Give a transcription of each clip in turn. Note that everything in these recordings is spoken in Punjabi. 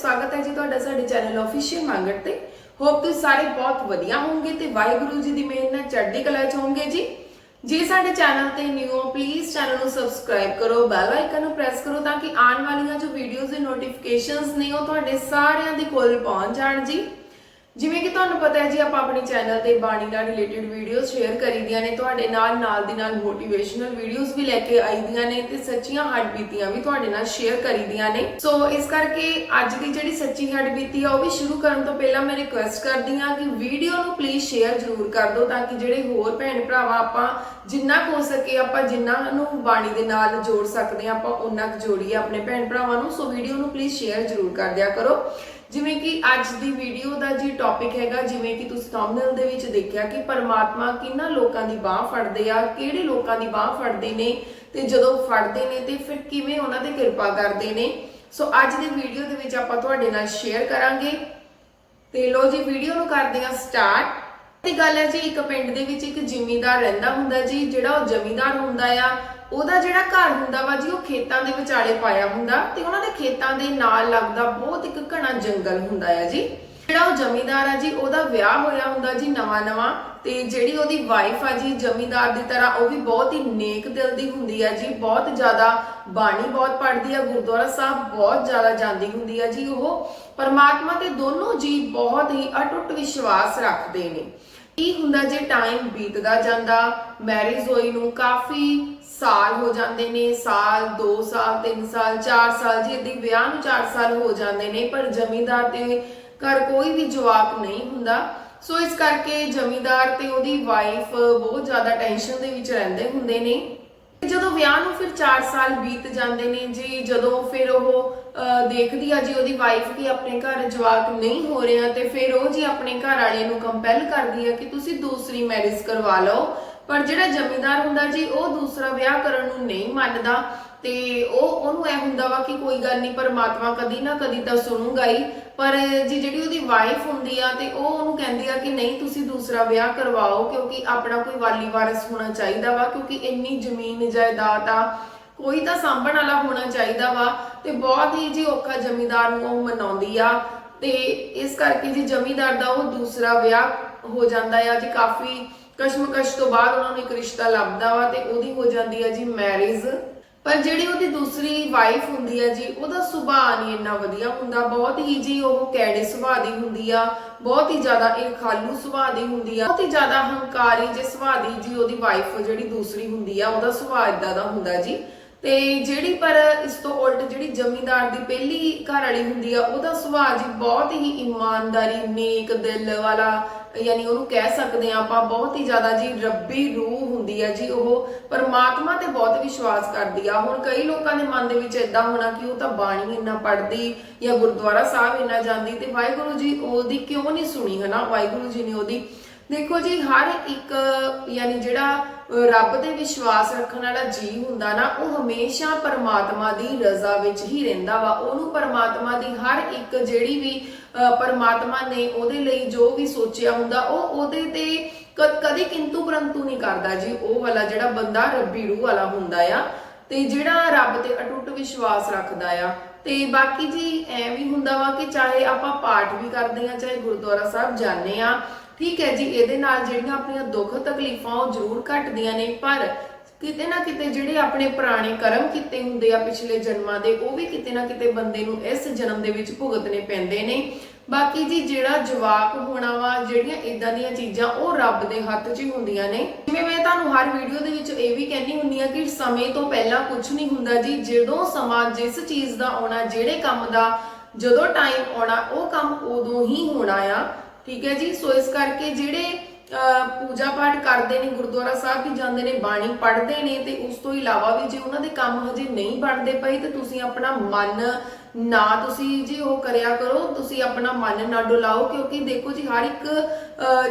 ਸਵਾਗਤ ਹੈ ਜੀ ਤੁਹਾਡਾ ਸਾਡੇ ਚੈਨਲ ਆਫੀਸ਼ੀਅਲ ਮੰਗੜ ਤੇ। ਹੋਪ ਤੁਸੀਂ ਸਾਰੇ ਬਹੁਤ ਵਧੀਆ ਹੋਵੋਗੇ ਤੇ ਵਾਹਿਗੁਰੂ ਜੀ ਦੀ ਮਿਹਰ ਨਾਲ ਚੜ੍ਹਦੀ ਕਲਾ ਚ ਹੋਵੋਗੇ ਜੀ। ਜੇ ਸਾਡੇ ਚੈਨਲ ਤੇ ਨਿਊ ਹੋ ਪਲੀਜ਼ ਚੈਨਲ ਨੂੰ ਸਬਸਕ੍ਰਾਈਬ ਕਰੋ ਬੈਲ ਆਈਕਨ ਨੂੰ ਪ੍ਰੈਸ ਕਰੋ ਤਾਂ ਕਿ ਆਉਣ ਵਾਲੀਆਂ ਜੋ ਵੀਡੀਓਜ਼ ਦੇ ਨੋਟੀਫਿਕੇਸ਼ਨਸ ਨੇ ਉਹ ਤੁਹਾਡੇ ਸਾਰਿਆਂ ਦੇ ਕੋਲ ਪਹੁੰਚ ਜਾਣ ਜੀ। ਜਿਵੇਂ ਕਿ ਤੁਹਾਨੂੰ ਪਤਾ ਹੈ ਜੀ, ਆਪਾਂ ਆਪਣੇ ਚੈਨਲ ਤੇ ਬਾਣੀ ਨਾਲ ਰਿਲੇਟਡ ਵੀਡੀਓਜ਼ ਸ਼ੇਅਰ ਕਰੀਦੀਆਂ ਨੇ, ਤੁਹਾਡੇ ਨਾਲ ਨਾਲ ਦੀ ਨਾਲ ਮੋਟੀਵੇਸ਼ਨਲ ਵੀਡੀਓਜ਼ ਵੀ ਲੈ ਕੇ ਆਈਦੀਆਂ ਨੇ ਤੇ ਸੱਚੀਆਂ ਹੱਡ ਬੀਤੀਆਂ ਵੀ ਤੁਹਾਡੇ ਨਾਲ ਸ਼ੇਅਰ ਕਰੀਦੀਆਂ ਨੇ। ਸੋ ਇਸ ਕਰਕੇ ਅੱਜ ਦੀ ਜਿਹੜੀ ਸੱਚੀ ਹੱਡ ਬੀਤੀ ਆ, ਉਹ ਵੀ ਸ਼ੁਰੂ ਕਰਨ ਤੋਂ ਪਹਿਲਾਂ ਮੈਂ ਰਿਕੁਐਸਟ ਕਰਦੀ ਹਾਂ ਕਿ ਵੀਡੀਓ ਨੂੰ ਪਲੀਜ਼ ਸ਼ੇਅਰ ਜ਼ਰੂਰ ਕਰ ਦਿਓ ਤਾਂ ਕਿ ਜਿਹੜੇ ਹੋਰ ਭੈਣ ਭਰਾਵਾ, ਆਪਾਂ ਜਿੰਨਾ ਕੁ ਹੋ ਸਕੇ ਆਪਾਂ ਜਿੰਨਾ ਨੂੰ ਬਾਣੀ ਦੇ ਨਾਲ ਜੋੜ ਸਕਦੇ ਹਾਂ, ਆਪਾਂ ਉਹਨਾਂ ਕੁ ਜੋੜੀਏ ਆਪਣੇ ਭੈਣ ਭਰਾਵਾਂ ਨੂੰ। ਸੋ ਵੀਡੀਓ ਨੂੰ ਪਲੀਜ਼ ਸ਼ੇਅਰ ਜ਼ਰੂਰ ਕਰ ਦਿਆ ਕਰੋ। ਜਿਵੇਂ ਕਿ ਅੱਜ ਦੀ ਵੀਡੀਓ ਦਾ ਜੀ ਟੌਪਿਕ ਹੈਗਾ, ਜਿਵੇਂ ਕਿ ਤੁਸੀਂ ਥੰਬਨੇਲ ਦੇ ਵਿੱਚ ਦੇਖਿਆ ਕਿ ਪਰਮਾਤਮਾ ਕਿੰਨਾ ਲੋਕਾਂ ਦੀ ਬਾਹ ਫੜਦੇ ਆ, ਕਿਹੜੇ ਲੋਕਾਂ ਦੀ ਬਾਹ ਫੜਦੇ ਨੇ ਤੇ ਜਦੋਂ ਫੜਦੇ ਨੇ ਤੇ ਫਿਰ ਕਿਵੇਂ ਉਹਨਾਂ ਤੇ ਕਿਰਪਾ ਕਰਦੇ ਨੇ। ਸੋ ਅੱਜ ਦੀ ਵੀਡੀਓ ਦੇ ਵਿੱਚ ਆਪਾਂ ਤੁਹਾਡੇ ਨਾਲ ਸ਼ੇਅਰ ਕਰਾਂਗੇ। ਤੇ ਲੋ ਜੀ ਵੀਡੀਓ ਨੂੰ ਕਰਦੇ ਹਾਂ ਸਟਾਰਟ ਤੇ ਗੱਲ ਹੈ ਜੀ, ਇੱਕ ਪਿੰਡ ਦੇ ਵਿੱਚ ਇੱਕ ਜ਼ਿਮੀਂਦਾਰ ਰਹਿੰਦਾ ਹੁੰਦਾ ਜੀ, ਜਿਹੜਾ ਉਹ ਜ਼ਮੀਂਦਾਰ ਹੁੰਦਾ ਆ। ਉਹਦਾ ਜਿਹੜਾ ਘਰ ਹੁੰਦਾ ਵਾ ਜੀ, ਉਹ ਖੇਤਾਂ ਦੇ ਵਿਚਾਲੇ ਪਾਇਆ ਹੁੰਦਾ ਤੇ ਉਹਨਾਂ ਦੇ ਖੇਤਾਂ ਦੇ ਨਾਲ ਲੱਗਦਾ ਬਹੁਤ ਇੱਕ ਘਣਾ ਜੰਗਲ ਹੁੰਦਾ ਆ ਜੀ। ਜਿਹੜਾ ਉਹ ਜ਼ਮੀਂਦਾਰ ਆ ਜੀ, ਉਹਦਾ ਵਿਆਹ ਹੋਇਆ ਹੁੰਦਾ ਜੀ ਨਵਾਂ ਨਵਾਂ ਤੇ ਜਿਹੜੀ ਉਹਦੀ ਵਾਈਫ ਆ ਜੀ, ਜ਼ਮੀਂਦਾਰ ਦੀ ਤਰ੍ਹਾਂ ਉਹ ਵੀ ਬਹੁਤ ਹੀ ਨੇਕ ਦਿਲ ਦੀ ਹੁੰਦੀ ਆ ਜੀ, ਬਹੁਤ ਜ਼ਿਆਦਾ ਬਾਣੀ ਬਹੁਤ ਪੜ੍ਹਦੀ ਆ, ਗੁਰਦੁਆਰਾ ਸਾਹਿਬ ਬਹੁਤ ਜ਼ਿਆਦਾ ਜਾਂਦੀ ਹੁੰਦੀ ਆ ਜੀ ਉਹ। ਪਰਮਾਤਮਾ ਤੇ ਦੋਨੋਂ ਜੀ ਬਹੁਤ ਹੀ ਅਟੁੱਟ ਵਿਸ਼ਵਾਸ ਰੱਖਦੇ ਨੇ। ਕੀ ਹੁੰਦਾ ਜੇ ਟਾਈਮ ਬੀਤਦਾ ਜਾਂਦਾ? ਮੈਰਿਜ ਹੋਈ ਨੂੰ ਕਾਫੀ ਸਾਲ ਹੋ ਜਾਂਦੇ ਨੇ, ਸਾਲ 2 ਸਾਲ 3 ਸਾਲ 4 ਸਾਲ, ਜੀ ਇਹਦੀ ਵਿਆਹ ਨੂੰ 4 ਸਾਲ ਹੋ ਜਾਂਦੇ ਨੇ, ਪਰ ਜ਼ਮੀਂਦਾਰ ਤੇ ਘਰ ਕੋਈ ਵੀ ਜਵਾਬ ਨਹੀਂ ਹੁੰਦਾ। ਸੋ ਇਸ ਕਰਕੇ ਜ਼ਮੀਂਦਾਰ ਤੇ ਉਹਦੀ ਵਾਈਫ ਬਹੁਤ ਜ਼ਿਆਦਾ ਟੈਨਸ਼ਨ ਦੇ ਵਿੱਚ ਰਹਿੰਦੇ ਹੁੰਦੇ ਨੇ। ਜਦੋਂ ਵਿਆਹ ਨੂੰ ਫਿਰ 4 ਸਾਲ ਬੀਤ ਜਾਂਦੇ ਨੇ ਜੀ ਜਦੋਂ ਫਿਰ ਉਹ ਅਹ, ਦੇਖਦੀ ਆ ਜੀ ਉਹਦੀ ਵਾਈਫ ਕਿ ਆਪਣੇ ਘਰ ਜਵਾਕ ਨਹੀਂ ਹੋ ਰਿਹਾ ਤੇ ਫਿਰ ਉਹ ਜੀ ਆਪਣੇ ਘਰ ਵਾਲੇ ਨੂੰ ਕੰਪੈਲ ਕਰਦੀ ਆ ਕਿ ਤੁਸੀਂ ਦੂਸਰੀ ਮੈਰਿਜ ਕਰਵਾ ਲਓ। ਪਰ ਜਿਹੜਾ ਜ਼ਮੀਂਦਾਰ ਹੁੰਦਾ ਜੀ ਉਹ ਦੂਸਰਾ ਵਿਆਹ ਕਰਨ ਨੂੰ ਨਹੀਂ ਮੰਨਦਾ। ਤੇ ਉਹ ਉਹਨੂੰ ਐ ਹੁੰਦਾ ਵਾ ਕਿ ਕੋਈ ਗੱਲ ਨਹੀਂ, ਪਰਮਾਤਮਾ ਕਦੀ ਨਾ ਕਦੀ ਤਾਂ ਸੁਣੂਗਾ ਹੀ। ਪਰ ਜੀ ਜਿਹੜੀ ਉਹਦੀ ਵਾਈਫ ਹੁੰਦੀ ਆ ਤੇ ਉਹ ਉਹਨੂੰ ਕਹਿੰਦੀ ਆ ਕਿ ਨਹੀਂ, ਤੁਸੀਂ ਦੂਸਰਾ ਵਿਆਹ ਕਰਵਾਓ, ਕਿਉਂਕਿ ਆਪਣਾ ਕੋਈ ਵਾਲੀ ਵਾਰਸ ਹੋਣਾ ਚਾਹੀਦਾ ਵਾ, ਕਿਉਂਕਿ ਇੰਨੀ ਜ਼ਮੀਨ ਜਾਇਦਾਦ ਆ, ਕੋਈ ਤਾਂ ਸਾਂਭਣ ਵਾਲਾ ਹੋਣਾ ਚਾਹੀਦਾ ਵਾ। ਤੇ ਬਹੁਤ ਹੀ ਜੀ ਔਖਾ ਜ਼ਮੀਂਦਾਰ ਨੂੰ ਉਹ ਮਨਾਉਂਦੀ ਆ। ਤੇ ਇਸ ਕਰਕੇ ਜੀ ਜ਼ਮੀਦਾਰ ਦਾ ਉਹ ਦੂਸਰਾ ਵਿਆਹ ਹੋ ਜਾਂਦਾ ਆ, ਜੀ ਕਾਫੀ ਕਸ਼ਮਕਸ਼ ਤੋਂ ਬਾਅਦ ਉਹਨਾਂ ਨੂੰ ਇੱਕ ਰਿਸ਼ਤਾ ਲੱਭਦਾ ਵਾ, ਤੇ ਉਹਦੀ ਹੋ ਜਾਂਦੀ ਆ ਜੀ ਮੈਰਿਜ ਪਰ ਜਿਹੜੀ ਉਹਦੀ ਦੂਸਰੀ ਵਾਈਫ ਹੁੰਦੀ ਆ ਜੀ, ਉਹਦਾ ਸੁਭਾਅ ਨਹੀਂ ਇੰਨਾ ਵਧੀਆ ਹੁੰਦਾ। ਬਹੁਤ ਹੀ ਜੀ ਉਹ ਕੈੜੇ ਸੁਭਾਅ ਦੀ ਹੁੰਦੀ ਆ, ਬਹੁਤ ਹੀ ਜ਼ਿਆਦਾ ਇਰਖਾਲੂ ਸੁਭਾਅ ਦੀ ਹੁੰਦੀ ਆ, ਬਹੁਤ ਹੀ ਜ਼ਿਆਦਾ ਹੰਕਾਰੀ ਜੇ ਸੁਭਾਅ ਦੀ ਜੀ ਉਹਦੀ ਵਾਈਫ ਜਿਹੜੀ ਦੂਸਰੀ ਹੁੰਦੀ ਆ, ਉਹਦਾ ਸੁਭਾਅ ਇਦਾਂ ਦਾ ਹੁੰਦਾ ਜੀ। ਤੇ ਜਿਹੜੀ ਪਰ ਇਸ ਤੋਂ ਉਲਟ ਜਿਹੜੀ ਜ਼ਮੀਂਦਾਰ ਦੀ ਪਹਿਲੀ ਘਰ ਵਾਲੀ ਹੁੰਦੀ ਆ, ਉਹਦਾ ਸੁਭਾਅ ਜੀ ਬਹੁਤ ਹੀ ਇਮਾਨਦਾਰੀ, ਨੇਕ ਦਿਲ ਵਾਲਾ, ਯਾਨੀ ਉਹਨੂੰ ਕਹਿ ਸਕਦੇ ਆ ਆਪਾਂ, ਬਹੁਤ ਹੀ ਜ਼ਿਆਦਾ ਜੀ ਰੱਬੀ ਰੂਹ ਹੁੰਦੀ ਆ ਜੀ ਉਹ ਪਰਮਾਤਮਾ ਤੇ ਬਹੁਤ ਵਿਸ਼ਵਾਸ ਕਰਦੀ ਆ। ਹੁਣ ਕਈ ਲੋਕਾਂ ਦੇ ਮਨ ਦੇ ਵਿੱਚ ਇਦਾਂ ਹੋਣਾ ਕਿ ਉਹ ਤਾਂ ਬਾਣੀ ਇੰਨਾ ਪੜ੍ਹਦੀ ਜਾਂ ਗੁਰਦੁਆਰਾ ਸਾਹਿਬ ਇੰਨਾ ਜਾਂਦੀ ਤੇ ਵਾਹਿਗੁਰੂ ਜੀ ਉਹਦੀ ਕਿਉਂ ਨਹੀਂ ਸੁਣੀ ਹਨਾ? ਵਾਹਿਗੁਰੂ ਜੀ ਨੇ ਉਹਦੀ ਦੇਖੋ ਜੀ ਹਰ ਇੱਕ ਯਾਨੀ ਜਿਹੜਾ ਰੱਬ ਤੇ ਵਿਸ਼ਵਾਸ ਰੱਖਣ ਵਾਲਾ ਜੀਵ ਹੁੰਦਾ ਨਾ ਉਹ ਹਮੇਸ਼ਾ ਪਰਮਾਤਮਾ ਦੀ ਰਜ਼ਾ ਵਿੱਚ ਹੀ ਰਹਿੰਦਾ ਵਾ। ਉਹਨੂੰ ਪਰਮਾਤਮਾ ਦੀ ਹਰ ਇੱਕ ਜਿਹੜੀ ਵੀ ਅਹ, ਪਰਮਾਤਮਾ ਨੇ ਉਹਦੇ ਲਈ ਜੋ ਵੀ ਸੋਚਿਆ ਹੁੰਦਾ ਉਹ ਉਹਦੇ ਤੇ ਕਦੇ ਕਿੰਤੂ ਪਰੰਤੂ ਨਹੀਂ ਕਰਦਾ ਜੀ, ਉਹ ਵਾਲਾ ਜਿਹੜਾ ਬੰਦਾ ਰੱਬੀ ਰੂਹ ਵਾਲਾ ਹੁੰਦਾ ਆ, ਤੇ ਜਿਹੜਾ ਰੱਬ ਤੇ ਅਟੁੱਟ ਵਿਸ਼ਵਾਸ ਰੱਖਦਾ ਆ। ਤੇ ਬਾਕੀ ਜੀ, ਐ ਵੀ ਹੁੰਦਾ ਵਾ ਕਿ ਚਾਹੇ ਆਪਾਂ ਪਾਠ ਵੀ ਕਰਦੇ ਆ ਚਾਹੇ ਗੁਰਦੁਆਰਾ ਸਾਹਿਬ ਜਾਂਦੇ ਆ ਠੀਕ ਹੈ ਜੀ, ਇਹਦੇ ਨਾਲ ਜਿਹੜੀਆਂ ਆਪਣੀਆਂ ਦੁੱਖ ਤਕਲੀਫਾਂ ਉਹ ਜ਼ਰੂਰ ਘਟਦੀਆਂ ਨੇ, ਪਰ ਕਿਤੇ ਨਾ ਕਿਤੇ ਜਿਹੜੇ ਆਪਣੇ ਪੁਰਾਣੇ ਕਰਮ ਕੀਤੇ ਹੁੰਦੇ ਆ ਪਿਛਲੇ ਜਨਮਾਂ ਦੇ, ਉਹ ਵੀ ਕਿਤੇ ਨਾ ਕਿਤੇ ਬੰਦੇ ਨੂੰ ਇਸ ਜਨਮ ਦੇ ਵਿੱਚ ਭੁਗਤਣੇ ਪੈਂਦੇ ਨੇ। ਬਾਕੀ ਜੀ ਜਿਹੜਾ ਜਵਾਕ ਹੋਣਾ ਵਾ, ਜਿਹੜੀਆਂ ਇਦਾਂ ਦੀਆਂ ਚੀਜ਼ਾਂ, ਉਹ ਰੱਬ ਦੇ ਹੱਥ 'ਚ ਹੀ ਹੁੰਦੀਆਂ ਨੇ। ਜਿਵੇਂ ਮੈਂ ਤੁਹਾਨੂੰ ਹਰ ਵੀਡੀਓ ਦੇ ਵਿੱਚ ਇਹ ਵੀ ਕਹਿੰਦੀ ਹੁੰਦੀ ਆ ਕਿ ਸਮੇਂ ਤੋਂ ਪਹਿਲਾਂ ਕੁਝ ਨਹੀਂ ਹੁੰਦਾ ਜੀ। ਜਦੋਂ ਸਮਾਂ ਜਿਸ ਚੀਜ਼ ਦਾ ਆਉਣਾ, ਜਿਹੜੇ ਕੰਮ ਦਾ, ਜਦੋਂ ਟਾਈਮ ਆਉਣਾ, ਉਹ ਕੰਮ ਉਦੋਂ ਹੀ ਹੋਣਾ ਆ। ਠੀਕ ਹੈ ਜੀ? ਸੋ ਇਸ ਕਰਕੇ ਜਿਹੜੇ ਪੂਜਾ ਪਾਠ ਕਰਦੇ ਨੇ, ਗੁਰਦੁਆਰਾ ਸਾਹਿਬ ਵੀ ਜਾਂਦੇ ਨੇ, ਬਾਣੀ ਪੜ੍ਹਦੇ ਨੇ ਤੇ ਉਸ ਤੋਂ ਇਲਾਵਾ ਵੀ ਜੇ ਉਹਨਾਂ ਦੇ ਕੰਮ ਹਜੇ ਨਹੀਂ ਬਣਦੇ ਪਏ ਤੇ ਤੁਸੀਂ ਆਪਣਾ ਮਨ ਨਾ ਤੁਸੀਂ ਜੀ ਉਹ ਕਰਿਆ ਕਰੋ, ਤੁਸੀਂ ਆਪਣਾ ਮਨ ਨਾ ਡੁਲਾਓ ਕਿਉਂਕਿ ਦੇਖੋ ਜੀ ਹਰ ਇੱਕ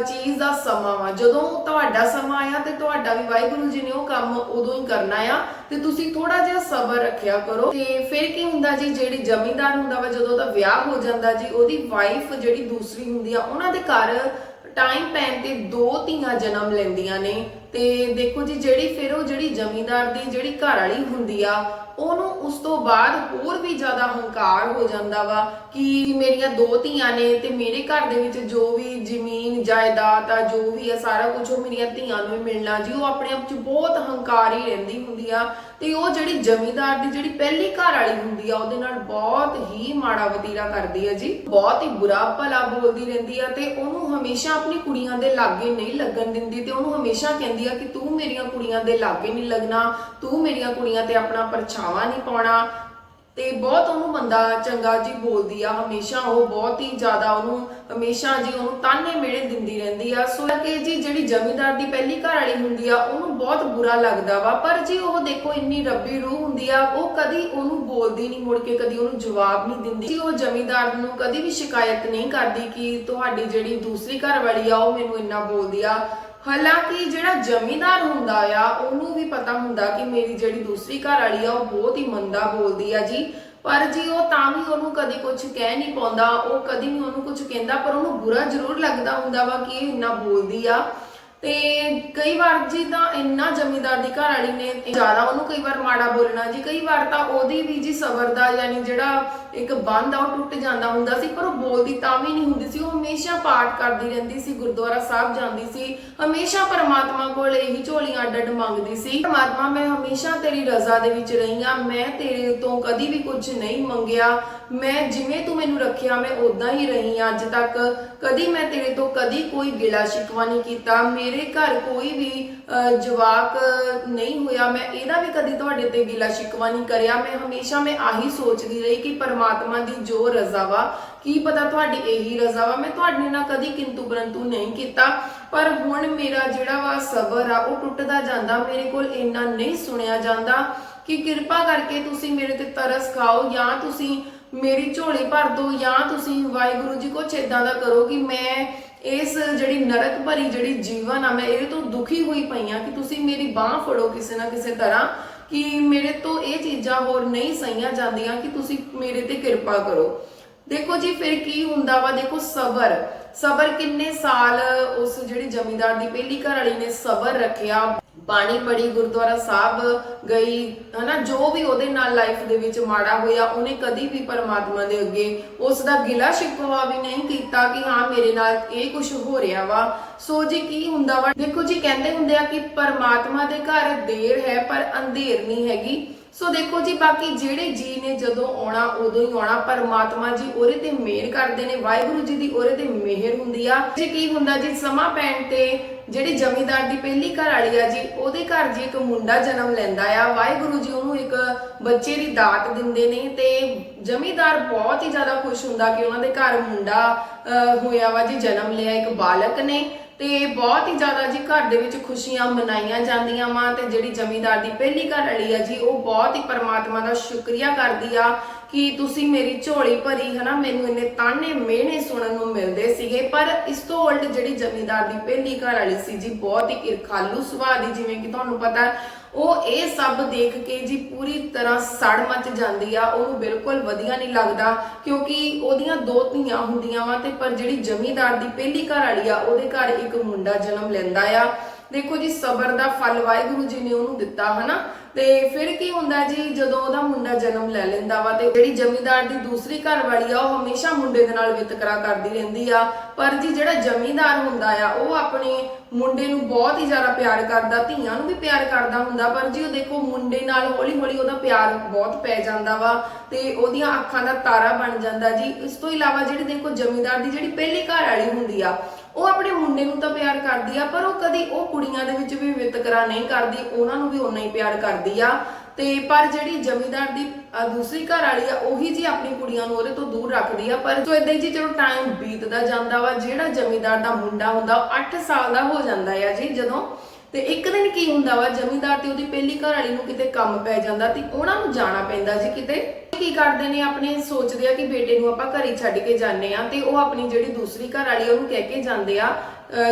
ਚੀਜ਼ ਦਾ ਸਮਾਂ ਵਾ। ਜਦੋਂ ਤੁਹਾਡਾ ਸਮਾਂ ਆਇਆ ਤੇ ਤੁਹਾਡਾ ਵੀ ਵਾਹਿਗੁਰੂ ਜੀ ਨੇ ਉਹ ਕੰਮ ਉਦੋਂ ਹੀ ਕਰਨਾ ਆ ਤੇ ਤੁਸੀਂ ਥੋੜਾ ਜਿਹਾ ਸਬਰ ਰੱਖਿਆ ਕਰੋ। ਤੇ ਫਿਰ ਕੀ ਹੁੰਦਾ ਜੀ, ਜਿਹੜੀ ਜ਼ਮੀਂਦਾਰ ਹੁੰਦਾ ਵਾ, ਜਦੋਂ ਉਹਦਾ ਵਿਆਹ ਹੋ ਜਾਂਦਾ ਜੀ, ਉਹਦੀ ਵਾਈਫ ਜਿਹੜੀ ਦੂਸਰੀ ਹੁੰਦੀ ਆ, ਉਹਨਾਂ ਦੇ ਘਰ ਟਾਈਮ ਪੈਣ ਤੇ ਦੋ ਧੀਆਂ ਜਨਮ ਲੈਂਦੀਆਂ ਨੇ। ਤੇ ਦੇਖੋ ਜੀ, ਜਿਹੜੀ ਫਿਰ ਉਹ ਜਿਹੜੀ ਜ਼ਮੀਂਦਾਰ ਦੀ ਜਿਹੜੀ ਘਰ ਵਾਲੀ ਹੁੰਦੀ ਆ, ਉਹਨੂੰ ਉਸ ਤੋਂ ਬਾਅਦ ਹੋਰ ਵੀ ਜ਼ਿਆਦਾ ਹੰਕਾਰ ਹੋ ਜਾਂਦਾ ਵਾ ਕਿ ਮੇਰੀਆਂ ਦੋ ਧੀਆਂ ਨੇ ਤੇ ਮੇਰੇ ਘਰ ਦੇ ਵਿੱਚ ਜੋ ਵੀ ਜ਼ਮੀਨ, ਜਾਇਦਾਦ ਆ, ਜੋ ਵੀ ਆ, ਸਾਰਾ ਕੁਝ ਉਹ ਮੇਰੀਆਂ ਧੀਆਂ ਨੂੰ ਹੀ ਮਿਲਣਾ ਜੀ। ਉਹ ਆਪਣੇ ਆਪ 'ਚ ਬਹੁਤ ਹੰਕਾਰੀ ਰਹਿੰਦੀ ਹੁੰਦੀ ਆ ਤੇ ਉਹ ਜਿਹੜੀ ਜ਼ਮੀਂਦਾਰ ਦੀ ਜਿਹੜੀ ਪਹਿਲੀ ਘਰ ਵਾਲੀ ਹੁੰਦੀ ਆ, ਉਹਦੇ ਨਾਲ ਬਹੁਤ ਹੀ ਮਾੜਾ ਵਤੀਰਾ ਕਰਦੀ ਆ ਜੀ। ਬਹੁਤ ਹੀ ਬੁਰਾ ਭਲਾ ਬੋਲਦੀ ਰਹਿੰਦੀ ਆ ਤੇ ਉਹਨੂੰ ਹਮੇਸ਼ਾ ਆਪਣੀ ਕੁੜੀਆਂ ਦੇ ਲਾਗੇ ਨਹੀਂ ਲੱਗਣ ਦਿੰਦੀ ਤੇ ਉਹਨੂੰ ਹਮੇਸ਼ਾ ਕਹਿੰਦੀ ਆ ਕਿ ਤੂੰ ਮੇਰੀਆਂ ਕੁੜੀਆਂ ਦੇ ਲਾਗੇ ਨਹੀਂ ਲੱਗਣਾ, ਤੂੰ ਮੇਰੀਆਂ ਕੁੜੀਆਂ ਤੇ ਆਪਣਾ ਪਰਛਾਵਾਂ ਨਹੀਂ ਪਾਉਣਾ। ਤੇ ਬਹੁਤ ਉਹਨੂੰ ਬੰਦਾ ਚੰਗਾ ਜੀ ਬੋਲਦੀ ਆ, ਹਮੇਸ਼ਾ ਉਹ ਬਹੁਤ ਹੀ ਜ਼ਿਆਦਾ ਉਹਨੂੰ, ਹਮੇਸ਼ਾ ਜੀ ਉਹਨੂੰ ਤਾਨੇ ਮੇੜੇ ਦਿੰਦੀ ਰਹਿੰਦੀ ਆ। ਸੋ ਕਿ ਜੀ ਜਿਹੜੀ ਜ਼ਮੀਂਦਾਰ ਦੀ ਪਹਿਲੀ ਘਰ ਵਾਲੀ ਹੁੰਦੀ ਆ, ਉਹਨੂੰ ਬਹੁਤ ਬੁਰਾ ਲੱਗਦਾ ਵਾ। ਪਰ ਜੀ ਉਹ ਦੇਖੋ ਇੰਨੀ ਰੱਬੀ ਰੂਹ ਹੁੰਦੀ ਆ, ਉਹ ਕਦੀ ਉਹਨੂੰ ਬੋਲਦੀ ਨਹੀਂ, ਮੁੜ ਕੇ ਕਦੀ ਉਹਨੂੰ ਜਵਾਬ ਨਹੀਂ ਦਿੰਦੀ। ਜੀ ਉਹ ਜ਼ਮੀਂਦਾਰ ਨੂੰ ਕਦੀ ਵੀ ਸ਼ਿਕਾਇਤ ਨਹੀਂ ਕਰਦੀ ਕਿ ਤੁਹਾਡੀ ਜਿਹੜੀ ਦੂਸਰੀ ਘਰ ਵਾਲੀ ਆ, ਉਹ ਮੈਨੂੰ ਇੰਨਾ ਬੋਲਦੀ ਆ। ਹਾਲਾਂਕਿ ਜਿਹੜਾ ਜ਼ਮੀਂਦਾਰ ਹੁੰਦਾ ਆ, ਉਹਨੂੰ ਵੀ ਪਤਾ ਹੁੰਦਾ ਕਿ ਮੇਰੀ ਜਿਹੜੀ ਦੂਸਰੀ ਘਰ ਵਾਲੀ ਆ, ਉਹ ਬਹੁਤ ਹੀ ਮੰਦਾ ਬੋਲਦੀ ਆ ਜੀ। ਪਰ ਜੀ ਉਹ ਤਾਂ ਵੀ ਉਹਨੂੰ ਕਦੀ ਕੁਝ ਕਹਿ ਨਹੀਂ ਪਾਉਂਦਾ, ਉਹ ਕਦੀ ਨਹੀਂ ਉਹਨੂੰ ਕੁਝ ਕਹਿੰਦਾ, ਪਰ ਉਹਨੂੰ ਬੁਰਾ ਜ਼ਰੂਰ ਲੱਗਦਾ ਹੁੰਦਾ ਵਾ ਕਿ ਇਹ ਇੰਨਾ ਬੋਲਦੀ ਆ। ਤੇ ਕਈ ਵਾਰ ਜੀ ਤਾਂ ਇੰਨਾ ਜ਼ਮੀਂਦਾਰ ਦੀ ਘਰ ਵਾਲੀ ਨੇ ਜ਼ਿਆਦਾ ਉਹਨੂੰ ਕਈ ਵਾਰ ਮਾੜਾ ਬੋਲਣਾ ਜੀ, ਕਈ ਵਾਰ ਤਾਂ ਉਹਦੀ ਵੀ ਜੀ ਸਬਰ ਦਾ, ਯਾਨੀ ਜਿਹੜਾ ਇੱਕ ਬੰਦ ਆ ਉਹ ਟੁੱਟ ਜਾਂਦਾ ਹੁੰਦਾ ਸੀ, ਪਰ ਉਹ ਬੋਲਦੀ ਤਾਂ ਵੀ ਨਹੀਂ ਹੁੰਦੀ ਸੀ। ਉਹ ਹਮੇਸ਼ਾ ਪਾਠ ਕਰਦੀ ਰਹਿੰਦੀ ਸੀ, ਗੁਰਦੁਆਰਾ ਸਾਹਿਬ ਜਾਂਦੀ ਸੀ। ਹਮੇਸ਼ਾ ਪਰਮਾਤਮਾ ਕੋਲ ਇਹੀ ਝੋਲੀਆਂ ਅੱਡ ਅੱਡ ਮੰਗਦੀ ਸੀ। ਪਰਮਾਤਮਾ, ਮੈਂ ਹਮੇਸ਼ਾ ਤੇਰੀ ਰਜ਼ਾ ਦੇ ਵਿੱਚ ਰਹੀ ਆ ਮੈਂ ਤੇਰੇ ਤੋਂ ਕਦੀ ਵੀ ਕੁਝ ਨਹੀਂ ਮੰਗਿਆ। ਮੈਂ ਜਿਵੇਂ ਤੂੰ ਮੈਨੂੰ ਰੱਖਿਆ, ਮੈਂ ਉਦਾਂ ਹੀ ਰਹੀ ਆ ਅੱਜ ਤੱਕ ਕਦੀ ਮੈਂ ਤੇਰੇ ਤੋਂ ਕਦੀ ਕੋਈ ਗਿਲਾ ਸ਼ਿਕਵਾ ਨਹੀਂ ਕੀਤਾ। ਮੇਰੇ ਘਰ ਕੋਈ ਵੀ ਜਵਾਕ ਨਹੀਂ ਹੋਇਆ। ਮੈਂ ਇਹਦਾ ਵੀ ਕਦੀ ਤੁਹਾਡੇ ਤੇ ਗਿਲਾ ਸ਼ਿਕਵਾ ਨਹੀਂ ਕਰਿਆ। ਮੈਂ ਹਮੇਸ਼ਾ ਮੈਂ ਆਹੀ ਸੋਚਦੀ ਰਹੀ ਕਿ ਪਰਮਾਤਮਾ ਦੀ ਜੋ ਰਜ਼ਾ ਵਾ, ਕੀ ਪਤਾ ਤੁਹਾਡੀ ਇਹੀ ਰਜ਼ਾ ਵਾ? ਮੈਂ ਤੁਹਾਡੇ ਨਾਲ ਕਦੀ ਕਿੰਤੂ ਪਰੰਤੂ ਨਹੀਂ ਕੀਤਾ, ਪਰ ਹੁਣ ਮੇਰਾ ਜਿਹੜਾ ਵਾ ਸਬਰ ਆ, ਉਹ ਟੁੱਟਦਾ ਜਾਂਦਾ, ਮੇਰੇ ਕੋਲ ਇੰਨਾ ਨਹੀਂ ਸੁਣਿਆ ਜਾਂਦਾ ਕਿ ਕਿਰਪਾ ਕਰਕੇ ਤੁਸੀਂ ਮੇਰੇ ਤੇ ਤਰਸ ਖਾਓ, ਜਾਂ ਤੁਸੀਂ ਮੇਰੀ ਝੋਲੀ ਭਰ ਦਿਓ, ਜਾਂ ਤੁਸੀਂ ਵਾਹਿਗੁਰੂ ਜੀ ਕੁਛ ਇਦਾਂ ਦਾ ਕਰੋ ਕਿ ਮੈਂ ਇਸ ਜਿਹੜੀ ਨਰਕ ਭਰੀ ਜਿਹੜੀ ਜੀਵਨ ਆ, ਮੈਂ ਇਹਦੇ ਤੋਂ ਦੁਖੀ ਹੋਈ ਪਈ ਆ ਕਿ ਤੁਸੀਂ ਮੇਰੀ ਬਾਹ ਫੜੋ ਕਿਸੇ ਨਾ ਕਿਸੇ ਤਰ੍ਹਾਂ। ਕਿ ਮੇਰੇ ਤੋਂ ਇਹ ਚੀਜ਼ਾਂ ਹੋਰ ਨਹੀਂ ਸਹੀਆਂ ਜਾਂਦੀਆਂ ਕਿ ਤੁਸੀਂ ਮੇਰੇ ਤੇ ਕਿਰਪਾ ਕਰੋ। ਦੇਖੋ ਜੀ, ਫਿਰ ਕੀ ਹੁੰਦਾ ਵਾ? ਦੇਖੋ, ਸਬਰ। ਸਬਰ ਕਿੰਨੇ ਸਾਲ ਉਸ ਜਿਹੜੀ ਜ਼ਮੀਂਦਾਰ ਦੀ ਪਹਿਲੀ ਘਰ ਵਾਲੀ ਨੇ ਸਬਰ ਰੱਖਿਆ ਬਾਣੀ ਪੜੀ ਗੁਰਦੁਆਰਾ ਸਾਹਿਬ ਗਈ, ਹਨਾ, ਜੋ ਵੀ ਉਹਦੇ ਨਾਲ ਲਾਈਫ ਦੇ ਵਿੱਚ ਮਾੜਾ ਹੋਇਆ, ਉਹਨੇ ਕਦੀ ਵੀ ਪਰਮਾਤਮਾ ਦੇ ਅੱਗੇ ਉਸ ਦਾ ਗਿਲਾ ਸ਼ਿਕਵਾ ਵੀ ਨਹੀਂ ਕੀਤਾ ਕਿ ਹਾਂ, ਮੇਰੇ ਨਾਲ ਇਹ ਕੁਝ ਹੋ ਰਿਹਾ ਵਾ। ਸੋ ਜੀ ਕੀ ਹੁੰਦਾ ਵਾ, ਦੇਖੋ ਜੀ, ਕਹਿੰਦੇ ਹੁੰਦੇ ਆ ਕਿ ਪਰਮਾਤਮਾ ਦੇ ਘਰ ਦੇਰ ਹੈ, ਪਰ ਅੰਧੇਰ ਨਹੀਂ ਹੈਗੀ। ਸੋ ਦੇਖੋ ਜੀ, ਬਾਕੀ ਜਿਹੜੇ ਜੀ ਨੇ ਜਦੋਂ ਆਉਣਾ, ਉਦੋਂ ਹੀ ਆਉਣਾ। ਪਰਮਾਤਮਾ ਜੀ ਉਹਦੇ ਤੇ ਮਿਹਰ ਕਰਦੇ ਨੇ, ਵਾਹਿਗੁਰੂ ਜੀ ਦੀ ਉਹਦੇ ਤੇ ਮਿਹਰ ਹੁੰਦੀ ਆ। ਜੇ ਕੀ ਹੁੰਦਾ ਜੀ, ਸਮਾਂ ਪੈਣ ਤੇ ਜਿਹੜੀ ਜ਼ਮੀਂਦਾਰ ਦੀ ਪਹਿਲੀ ਘਰ ਵਾਲੀ ਆ ਜੀ ਉਹਦੇ ਘਰ ਜੀ ਇੱਕ ਮੁੰਡਾ ਜਨਮ ਲੈਂਦਾ ਆ। ਵਾਹਿਗੁਰੂ ਜੀ ਉਹਨੂੰ ਇੱਕ ਬੱਚੇ ਦੀ ਦਾਤ ਦਿੰਦੇ ਨੇ ਤੇ ਜ਼ਮੀਂਦਾਰ ਬਹੁਤ ਹੀ ਜ਼ਿਆਦਾ ਖੁਸ਼ ਹੁੰਦਾ ਕਿ ਉਹਨਾਂ ਦੇ ਘਰ ਮੁੰਡਾ ਅਹ, ਹੋਇਆ ਵਾ ਜੀ ਜਨਮ ਲਿਆ ਇੱਕ ਬਾਲਕ ਨੇ ਤੇ ਬਹੁਤ ਹੀ ਜ਼ਿਆਦਾ ਜੀ ਘਰ ਦੇ ਵਿੱਚ ਖੁਸ਼ੀਆਂ ਮਨਾਈਆਂ ਜਾਂਦੀਆਂ ਵਾ ਤੇ ਜਿਹੜੀ ਜ਼ਮੀਂਦਾਰ ਦੀ ਪਹਿਲੀ ਘਰ ਵਾਲੀ ਆ ਜੀ ਉਹ ਬਹੁਤ ਹੀ ਪਰਮਾਤਮਾ ਦਾ ਸ਼ੁਕਰੀਆ ਕਰਦੀ ਆ ਕਿ ਤੁਸੀਂ ਮੇਰੀ ਝੋਲੀ ਭਰੀ, ਹਨਾ, ਮੈਨੂੰ ਇੰਨੇ ਤਾਨੇ ਮਿਹਣੇ ਸੁਣਨ ਨੂੰ ਮਿਲਦੇ ਸੀਗੇ, ਪਰ ਇਸ ਤੋਂ ਉਲਟ ਜਿਹੜੀ ਜ਼ਮੀਂਦਾਰ ਦੀ ਪਹਿਲੀ ਘਰ ਵਾਲੀ ਸੀ ਜੀ, ਬਹੁਤ ਹੀ ਇਰਖਾਲੂ ਸੁਭਾਅ ਦੀ, ਜਿਵੇਂ ਕਿ ਤੁਹਾਨੂੰ ਪਤਾ, ਉਹ ਇਹ ਸਭ ਦੇਖ ਕੇ ਜੀ ਪੂਰੀ ਤਰ੍ਹਾਂ ਸੜ ਮੱਚ ਜਾਂਦੀ ਆ, ਉਹਨੂੰ ਬਿਲਕੁਲ ਵਧੀਆ ਨਹੀਂ ਲੱਗਦਾ, ਕਿਉਂਕਿ ਉਹਦੀਆਂ ਦੋ ਧੀਆਂ ਹੁੰਦੀਆਂ ਵਾ ਤੇ ਪਰ ਜਿਹੜੀ ਜ਼ਮੀਂਦਾਰ ਦੀ ਪਹਿਲੀ ਘਰ ਵਾਲੀ ਆ, ਉਹਦੇ ਘਰ ਇੱਕ ਮੁੰਡਾ ਜਨਮ ਲੈਂਦਾ ਆ। ਦੇਖੋ ਜੀ, ਸਬਰ ਦਾ ਫਲ ਵਾਹਿਗੁਰੂ ਜੀ ਨੇ ਉਹਨੂੰ ਦਿੱਤਾ, ਹਨਾ? ਤੇ ਫਿਰ ਕੀ ਹੁੰਦਾ ਜੀ, ਜਦੋਂ ਉਹਦਾ ਮੁੰਡਾ ਜਨਮ ਲੈ ਲੈਂਦਾ ਵਾ ਤੇ ਜਿਹੜੀ ਜ਼ਮੀਂਦਾਰ ਦੀ ਦੂਸਰੀ ਘਰ ਵਾਲੀ ਆ, ਉਹ ਹਮੇਸ਼ਾ ਮੁੰਡੇ ਦੇ ਨਾਲ ਵਿਤਕਰਾ ਕਰਦੀ ਰਹਿੰਦੀ ਆ। ਪਰ ਜੀ ਜਿਹੜਾ ਜ਼ਮੀਂਦਾਰ ਹੁੰਦਾ ਆ, ਉਹ ਆਪਣੇ ਮੁੰਡੇ ਨੂੰ ਬਹੁਤ ਹੀ ਜ਼ਿਆਦਾ ਪਿਆਰ ਕਰਦਾ, ਧੀਆਂ ਨੂੰ ਵੀ ਪਿਆਰ ਕਰਦਾ ਹੁੰਦਾ, ਪਰ ਜੀ ਉਹ ਦੇਖੋ, ਮੁੰਡੇ ਨਾਲ ਹੌਲੀ ਹੌਲੀ ਉਹਦਾ ਪਿਆਰ ਬਹੁਤ ਪੈ ਜਾਂਦਾ ਵਾ ਤੇ ਉਹਦੀਆਂ ਅੱਖਾਂ ਦਾ ਤਾਰਾ ਬਣ ਜਾਂਦਾ ਜੀ। ਇਸ ਤੋਂ ਇਲਾਵਾ ਜਿਹੜੀ ਦੇਖੋ, ਜ਼ਮੀਂਦਾਰ ਦੀ ਜਿਹੜੀ ਪਹਿਲੀ ਘਰ ਵਾਲੀ ਹੁੰਦੀ ਆ ਉਹ ਆਪਣੇ ਮੁੰਡੇ ਨੂੰ ਤਾਂ ਪਿਆਰ ਕਰਦੀ ਆ ਪਰ ਉਹ ਕਦੀ ਉਹ ਕੁੜੀਆਂ ਦੇ ਵਿੱਚ ਵੀ ਵਿਤਕਰਾ ਨਹੀਂ ਕਰਦੀ ਉਹਨਾਂ ਨੂੰ ਵੀ ਓਨਾ ਹੀ ਪਿਆਰ ਕਰਦੀ ਆ। ਤੇ ਪਰ ਜਿਹੜੀ ਜ਼ਮੀਂਦਾਰ ਦੀ ਅ, ਦੂਸਰੀ ਘਰ ਵਾਲੀ ਆ ਉਹੀ ਜੀ ਆਪਣੀ ਕੁੜੀਆਂ ਨੂੰ ਉਹਦੇ ਤੋਂ ਦੂਰ ਰੱਖਦੀ ਆ। ਪਰ ਸੋ ਇਦਾਂ ਹੀ ਜੀ ਜਦੋਂ ਟਾਈਮ ਬੀਤਦਾ ਜਾਂਦਾ ਵਾ ਜਿਹੜਾ ਜਮੀਦਾਰ ਦਾ ਮੁੰਡਾ ਹੁੰਦਾ ਉਹ 8 ਸਾਲ ਦਾ ਹੋ ਜਾਂਦਾ ਆ ਜੀ ਜਦੋਂ। ਤੇ ਇੱਕ ਦਿਨ ਕੀ ਹੁੰਦਾ ਵਾ ਜਮੀਦਾਰ ਤੇ ਉਹਦੀ ਪਹਿਲੀ ਘਰ ਵਾਲੀ ਨੂੰ ਕਿਤੇ ਕੰਮ ਪੈ ਜਾਂਦਾ ਤੇ ਉਹਨਾਂ ਨੂੰ ਜਾਣਾ ਪੈਂਦਾ ਜੀ ਕਿਤੇ। ਕੀ ਕਰਦੇ ਨੇ, ਆਪਣੇ ਸੋਚਦੇ ਆ ਕਿ ਬੇਟੇ ਨੂੰ ਆਪਾਂ ਘਰੇ ਛੱਡ ਕੇ ਜਾਂਦੇ ਆ ਤੇ ਉਹ ਆਪਣੀ ਜਿਹੜੀ ਦੂਸਰੀ ਘਰ ਵਾਲੀ ਉਹਨੂੰ ਕਹਿ ਕੇ ਜਾਂਦੇ ਆ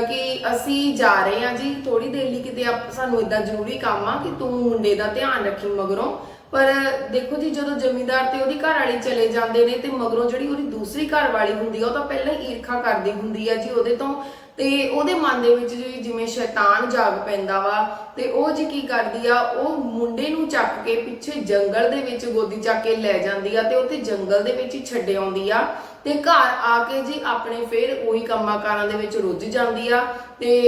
ਕਿ ਅਸੀਂ ਜਾ ਰਹੇ ਆ ਜੀ ਥੋੜੀ ਦੇਰ ਲਈ ਕਿਤੇ ਸਾਨੂੰ ਇਦਾਂ ਜ਼ਰੂਰੀ ਕੰਮ ਆ ਕਿ ਤੂੰ ਮੁੰਡੇ ਦਾ ਧਿਆਨ ਰੱਖੀ ਮਗਰੋਂ। ਪਰ ਦੇਖੋ ਜੀ, ਜਦੋਂ ਜ਼ਮੀਂਦਾਰ ਤੇ ਉਹਦੀ ਘਰ ਵਾਲੀ ਚਲੇ ਜਾਂਦੇ ਨੇ ਤੇ ਮਗਰੋਂ ਜਿਹੜੀ ਉਹਦੀ ਦੂਸਰੀ ਘਰ ਵਾਲੀ ਹੁੰਦੀ ਆ, ਉਹ ਤਾਂ ਪਹਿਲਾਂ ਈਰਖਾ ਕਰਦੀ ਹੁੰਦੀ ਆ ਜੀ, ਉਹਦੇ ਤੋਂ ਤੇ ਉਹਦੇ ਮਨ ਦੇ ਵਿੱਚ ਜੀ ਜਿਵੇਂ ਸ਼ੈਤਾਨ ਜਾਗ ਪੈਂਦਾ ਵਾ ਤੇ ਉਹ ਜੀ ਕੀ ਕਰਦੀ ਆ, ਉਹ ਮੁੰਡੇ ਨੂੰ ਚੱਕ ਕੇ ਪਿੱਛੇ ਜੰਗਲ ਦੇ ਵਿੱਚ ਗੋਦੀ ਚੱਕ ਕੇ ਲੈ ਜਾਂਦੀ ਆ ਤੇ ਉੱਥੇ ਜੰਗਲ ਦੇ ਵਿੱਚ ਹੀ ਛੱਡ ਆਉਂਦੀ ਆ ਤੇ ਘਰ ਆ ਕੇ ਜੀ ਆਪਣੇ ਫਿਰ ਉਹੀ ਕੰਮਾਂ ਕਾਰਾਂ ਦੇ ਵਿੱਚ ਰੁੱਝ ਜਾਂਦੀ ਆ ਤੇ